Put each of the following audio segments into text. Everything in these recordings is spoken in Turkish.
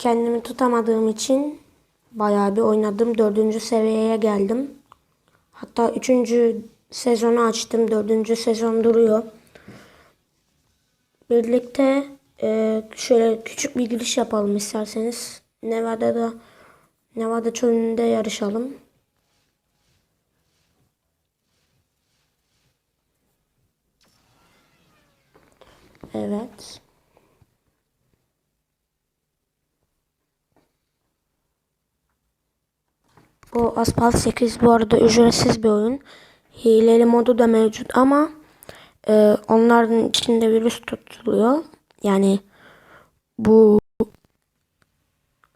kendimi tutamadığım için bayağı bir oynadım. Dördüncü seviyeye geldim. Hatta üçüncü sezonu açtım. Dördüncü sezon duruyor. Birlikte e, şöyle küçük bir giriş yapalım isterseniz. Nevada'da Nevada çölünde yarışalım. Evet. Bu Asphalt 8 bu arada ücretsiz bir oyun. Hileli modu da mevcut ama e, onların içinde virüs tutuluyor. Yani bu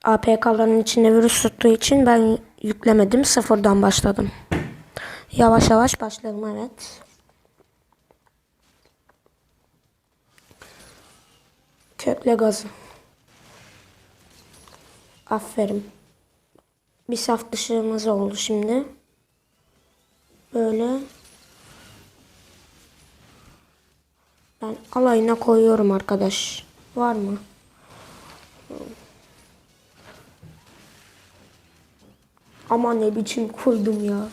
APK'ların içinde virüs tuttuğu için ben yüklemedim. Sıfırdan başladım. Yavaş yavaş başlayalım evet. Kökle gazı. Aferin. Bir saf dışımız oldu şimdi. Böyle. Ben alayına koyuyorum arkadaş. Var mı? Ama ne biçim koydum ya.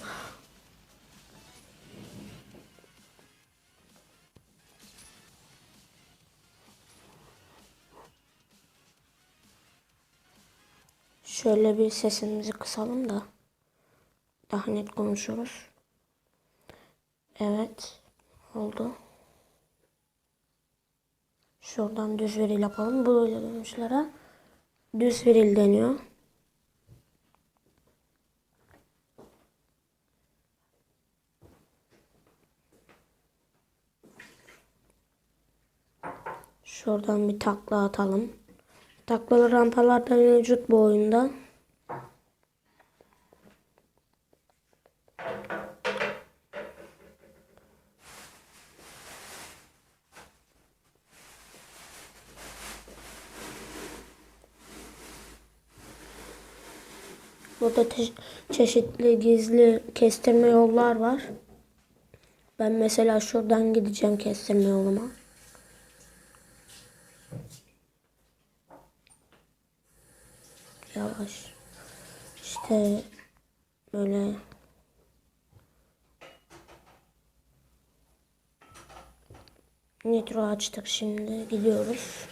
Şöyle bir sesimizi kısalım da daha net konuşuruz. Evet. Oldu. Şuradan düz viril yapalım. Bu dönüşlere düz viril deniyor. Şuradan bir takla atalım. Taklalı rampalar da mevcut bu oyunda. Burada çeşitli gizli kestirme yollar var. Ben mesela şuradan gideceğim kestirme yoluma. Yavaş. İşte böyle nitro açtık şimdi gidiyoruz.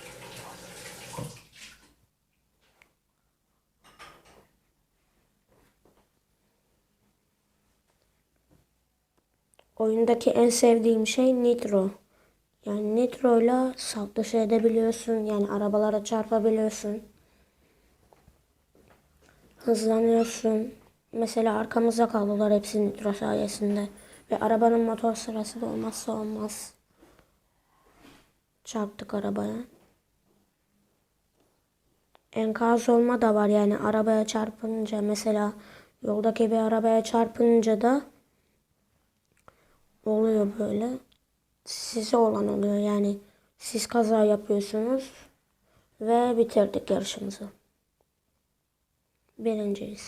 Oyundaki en sevdiğim şey nitro. Yani nitroyla salt dışı edebiliyorsun. Yani arabalara çarpabiliyorsun. Hızlanıyorsun. Mesela arkamıza kaldılar hepsi nitro sayesinde. Ve arabanın motor sırası da olmazsa olmaz. Çarptık arabaya. Enkaz olma da var yani arabaya çarpınca mesela yoldaki bir arabaya çarpınca da oluyor böyle. Size olan oluyor yani siz kaza yapıyorsunuz ve bitirdik yarışımızı. Birinciyiz.